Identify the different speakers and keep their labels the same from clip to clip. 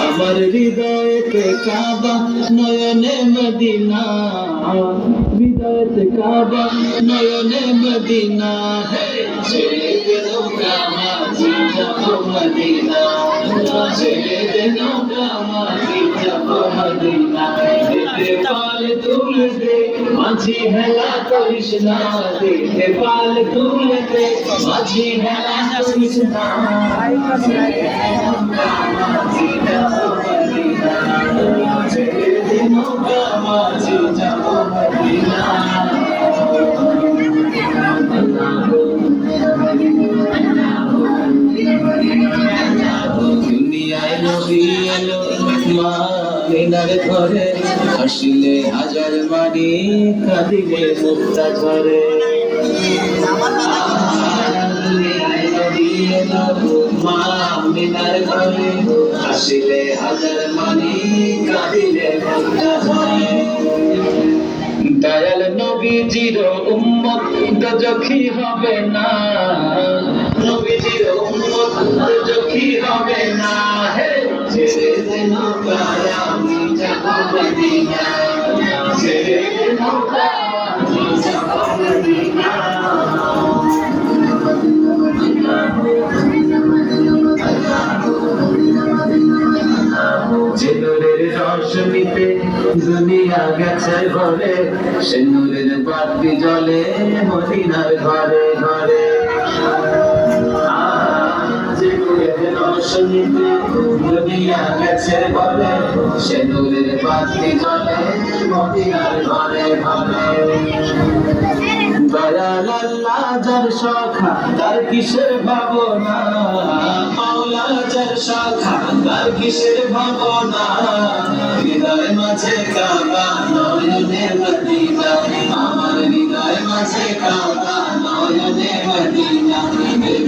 Speaker 1: আমার হৃদয়তে কাবা নয়নে মদিনা। হৃদয়তে কাবা নয়নে মদিনা। মদিনা ছেড়ে দে নৌকা মাঝি যাব মদিনা দিতে পাল তুলে দে মাঝি হেলা করিস এলো মা মিনার ঘরে হাসিলে হাজার মানি কাঁদিলে মুক্তা এলো মা মিনার ঘরে হাসিলে হাজার মানি কাঁদিলে মুক্তা ঝরে। দয়াল নবীজির উম্মত দজখি হবে না। নবীজির উম্মত দজখি হবে না। দুনিয়া গেছে ভরে সে নূরের বাতি জ্বলে মদিনার ঘরে ঘরে। আহ, যে নূরের রোশনীতে গেছে ভরে সে বাতি জ্বলে, মদিনার ঘরে ঘরে যার শাখা, তার কিসের ভাবনা? মাওলা যার শাখা, তার কিসের ভাবনা? হৃদয় মাঝে কাবা নয়নে মদিনা আমার হৃদয় মাঝে কাবা নয়নে মদিনা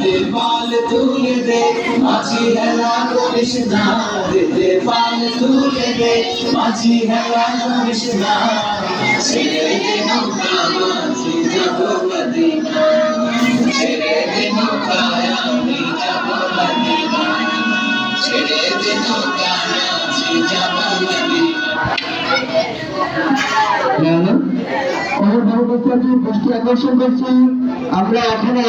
Speaker 1: দে পাল তুলে দে। মাঝি হেলা করিস না দে পাল তুলে দে। মাঝি হেলা করিস না। ছেড়ে দে নৌকা, মাঝি যাব মদিনা। ছেড়ে দে নৌকায় আমি যাব মদিনা। ছেড়ে দে নৌকা, মাঝি যাব মদিনা।
Speaker 2: অভিভাবকদের দৃষ্টি আকর্ষণ করছি। আমরা এখানে